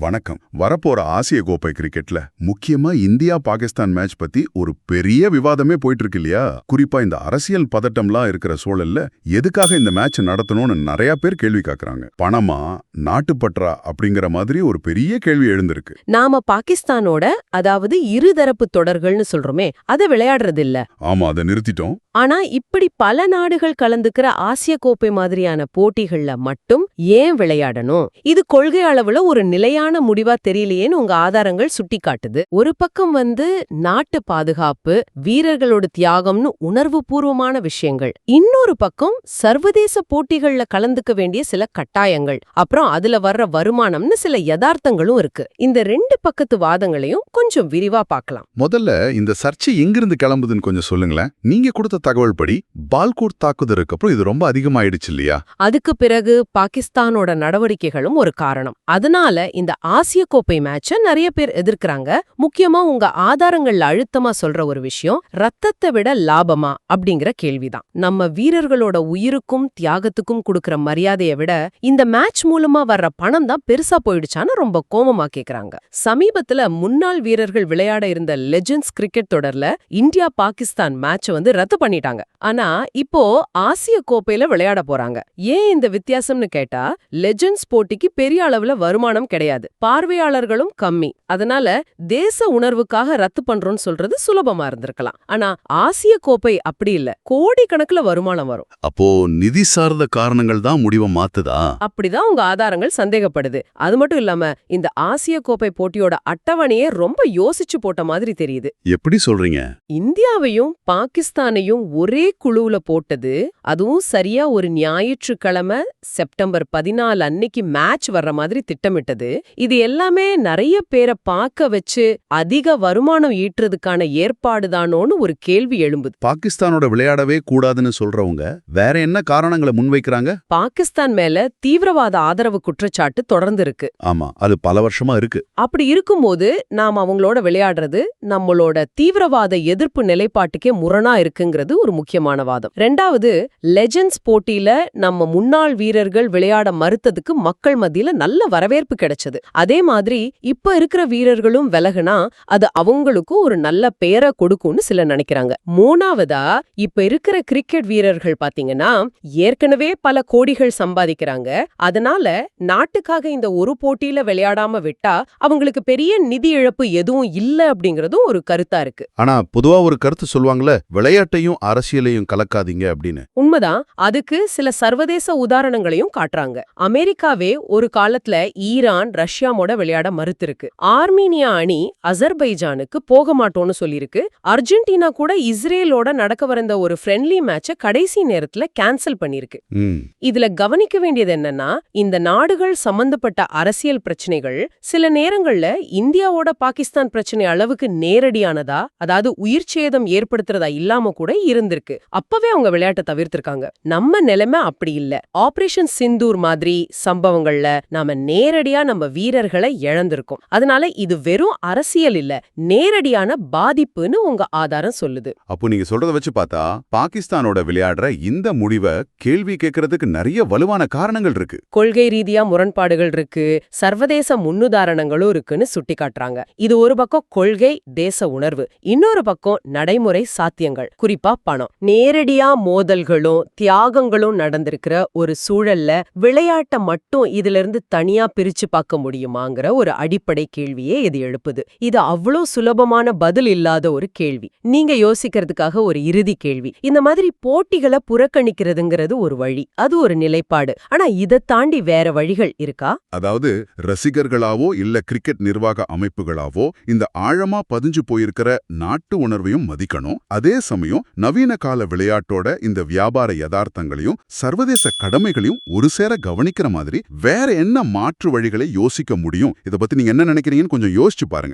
வணக்கம். வரப்போற ஆசிய கோப்பை கிரிக்கெட்ல முக்கியமா இந்தியா பாகிஸ்தான் மேட்ச் பத்தி ஒரு பெரிய விவாதமே போயிட்டு இருக்கு இல்லையா குறிப்பா இந்த அரசியல் பதட்டம்லாம் இருக்கிற சூழல்ல எதுக்காக இந்த மேட்ச் நடத்தணும்னு நிறைய பேர் கேள்வி கேக்குறாங்க. பணமா நாட்டுப்பற்றா அப்படிங்கிற மாதிரி ஒரு பெரிய கேள்வி எழுந்திருக்கு. நாம பாகிஸ்தானோட அதாவது இருதரப்பு தொடர்கள்னு சொல்றோமே அதை விளையாடுறது இல்ல ஆமா அதை நிறுத்திட்டோம். ஆனா இப்படி பல நாடுகள் கலந்துக்கிற ஆசிய கோப்பை மாதிரியான போட்டிகள்ல மட்டும் ஏன் விளையாடணும்? இது கொள்கை அளவுல ஒரு நிலையான முடிவா தெரியலையேன்னு உங்க ஆதாரங்கள் சுட்டிக்காட்டுது. ஒரு பக்கம் வந்து நாட்டு பாதுகாப்பு வீரர்களோட தியாகம்னு உணர்வு பூர்வமான விஷயங்கள். இன்னொரு பக்கம் சர்வதேச போட்டிகள்ல கலந்துக்க வேண்டிய சில கட்டாயங்கள். அப்புறம் அதுல வர்ற வருமானம்னு சில யதார்த்தங்களும் இருக்கு. இந்த ரெண்டு பக்கத்து வாதங்களையும் கொஞ்சம் விரிவா பார்க்கலாம். முதல்ல இந்த சர்ச்சை எங்கிருந்து கிளம்புதுன்னு கொஞ்சம் சொல்லுங்களேன். நீங்க கொடுத்த தகவல் படி பால்கோட் தாக்குதலுக்கு அப்புறம் இது ரொம்ப அதிகமாயிடுச்சு இல்லையா? அதுக்கு பிறகு பாகிஸ்தானோட நடவடிக்கைகளும் ஒரு காரணம். அதனால இந்த ஆசிய கோப்பை மேட்ச நிறைய பேர் எதிர்க்கறாங்க. முக்கியமா உங்க ஆதாரங்கள்ல அழுத்தமா சொல்ற ஒரு விஷயம் ரத்தத்தை விட லாபமா அப்படிங்கிற கேள்விதான். நம்ம வீரர்களோட உயிருக்கும் தியாகத்துக்கும் கொடுக்கற மரியாதையை விட இந்த மேட்ச் மூலமா வர்ற பணம் தான் பெருசா போயிடுச்சான்னு ரொம்ப கோபமா கேக்குறாங்க. சமீபத்துல முன்னாள் வீரர்கள் விளையாட இருந்த லெஜெண்ட்ஸ் கிரிக்கெட் தொடர்ல இந்தியா பாகிஸ்தான் மேட்ச வந்து ரத்து பண்ணிட்டாங்க. ஆனா இப்போ ஆசிய கோப்பையில விளையாட போறாங்க. ஏன் இந்த வித்தியாசம்னு கேட்டா லெஜெண்ட்ஸ் போட்டிக்கு பெரிய அளவுல வருமானம் கிடையாது. பார்வையாளர்களும் கம்மி. அதனால தேச உணர்வுக்காக ரத்து பண்றோம்னு சொல்றது சுலபமா இருந்திருக்கலாம். ஆனா ஆசிய கோப்பை அப்படி இல்ல. கோடிக்கணக்குல வருமானம் வரும். அப்போ நிதி சார்ந்த காரணங்கள் தான் முடிவை மாத்துதா? அப்படிதான் உங்க ஆதாரங்கள் சந்தேகப்படுது. அது மட்டும் இல்லாம இந்த ஆசிய கோப்பை போட்டியோட அட்டவணையே ரொம்ப யோசிச்சு போட்ட மாதிரி தெரியுது. எப்படி சொல்றீங்க? இந்தியாவையும் பாகிஸ்தானையும் ஒரே குழுவுல போட்டது அதுவும் சரியா ஒரு ஞாயிற்றுக்கிழமை செப்டம்பர் பதினாலு அன்னைக்கு மேட்ச் வர்ற மாதிரி திட்டமிட்டது. இது எல்லாமே நிறைய பேரை பார்க்க வச்சு அதிக வருமானம் ஈட்டுறதுக்கான ஏற்பாடுதானோன்னு ஒரு கேள்வி எழும்புது. பாகிஸ்தானோட விளையாடவே கூடாதுன்னு சொல்றவங்க வேற என்ன காரணங்களை முன்வைக்கிறாங்க? பாகிஸ்தான் மேல தீவிரவாத ஆதரவு குற்றச்சாட்டு தொடர்ந்து இருக்கு ஆமா அது பல வருஷமா இருக்கு. அப்படி இருக்கும்போது நாம் அவங்களோட விளையாடுறது நம்மளோட தீவிரவாத எதிர்ப்பு நிலைப்பாட்டுக்கே முரணா இருக்குங்கிறது ஒரு முக்கியமான வாதம். ரெண்டாவது லெஜெண்ட்ஸ் போட்டியில நம்ம முன்னாள் வீரர்கள் விளையாட மறுத்ததுக்கு மக்கள் மத்தியில நல்ல வரவேற்பு கிடைச்சது. அதே மாதிரி இப்ப இருக்கிற வீரர்களும் விலகுனா அது அவங்களுக்கும் ஒரு நல்ல பெயரை கொடுக்கும்னு சிலர் நினைக்கிறாங்க. மூணாவதா இப்ப இருக்கிற கிரிக்கெட் வீரர்கள் பாத்தீங்கன்னா ஏற்கனவே பல கோடிகள் சம்பாதிக்கிறாங்க. அதனால நாட்டுக்காக இந்த ஒரு போட்டியில விளையாடாம விட்டா அவங்களுக்கு பெரிய நிதி இழப்பு எதுவும் இல்ல அப்படிங்கறதும் ஒரு கருத்தா இருக்கு. ஆனா பொதுவா ஒரு கருத்து சொல்லுவாங்கல்ல விளையாட்டையும் அரசியலையும் கலக்காதீங்க அப்படின்னு. உண்மைதான். அதுக்கு சில சர்வதேச உதாரணங்களையும் காட்டுறாங்க. அமெரிக்காவே ஒரு காலத்துல ஈரான் ரஷ்யாவோட விளையாட மறுத்திருக்கு. ஆர்மீனியா அணி அசர்பைஜானுக்கு போக மாட்டோம்னு சொல்லியிருக்கு அர்ஜென்டினா கூட இஸ்ரேலோட நடக்க வந்த ஒரு ஃப்ரெண்ட்லி மேட்ச கடைசி நேரத்துல கேன்சல் பண்ணிருக்கு. இதுல கவனிக்க வேண்டியது என்னன்னா இந்த நாடுகள் சம்பந்தப்பட்ட அரசியல் பிரச்சனைகள் சில நேரங்கள்ல இந்தியாவோட பாகிஸ்தான் பிரச்சனை அளவுக்கு நேரடியானதா அதாவது உயிர் சேதம் ஏற்படுத்துறதா இல்லாம கூட இருந்திருக்கு. அப்பவே அவங்க விளையாட்டை தவிர்த்திருக்காங்க. நம்ம நிலைமை அப்படி இல்ல. ஆபரேஷன் சிந்தூர் மாதிரி சம்பவங்கள்ல நாம நேரடியா நம்ம வீரர்களை இழந்திருக்கோம். அதனால இது வெறும் அரசியல் இல்ல நேரடியான பாதிப்புன்னு உங்க ஆதாரம் சொல்லுது. அப்போ நீங்க சொல்றத வச்சு பார்த்தா பாகிஸ்தானோட விளையாடுற இந்த முடிவை கேள்வி கேட்கறதுக்கு நிறைய வலுவான காரணங்கள் இருக்கு. கொள்கை ரீதியா முரண்பாடுகள் இருக்கு சர்வதேச முன்னுதாரணங்களும் இருக்குன்னு சுட்டிக்காட்டுறாங்க. இது ஒரு பக்கம் கொள்கை தேச உணர்வு இன்னொரு பக்கம் நடைமுறை சாத்தியங்கள் குறிப்பா பணம். நேரடியா மோதல்களும் தியாகங்களும் நடந்திருக்கிற ஒரு சூழல்ல விளையாட்டை மட்டும் இதுல இருந்து தனியா பிரிச்சு பார்க்க முடியுமாங்கிற ஒரு அடிப்படை கேள்வியே இது எழுப்புது. இது அவ்வளோ சுலபமான பதில் இல்லாத ஒரு கேள்வி. நீங்க யோசிக்கிறதுக்காக ஒரு இறுதி கேள்வி. இந்த மாதிரி போட்டிகளை புறக்கணிக்கிறதுங்கிறது ஒரு வழி. அது ஒரு நிலைப்பாடு. ஆனா இதை தாண்டி வேற வழிகள் இருக்கா? அதாவது ரசிகர்களாவோ இல்ல கிரிக்கெட் நிர்வாக அமைப்புகளாவோ இந்த ஆழமா பதிஞ்சு போயிருக்கிற நாட்டு உணர்வையும் மதிக்கணும். அதே சமயம் நவீன கால விளையாட்டோட இந்த வியாபார யதார்த்தங்களையும் சர்வதேச கடமைகளையும் ஒரு சேர கவனிக்கிற மாதிரி வேற என்ன மாற்று வழிகளை யோசிக்க முடியும். இதை பத்தி நீங்க என்ன நினைக்கிறீங்கன்னு கொஞ்சம் யோசிச்சு பாருங்க.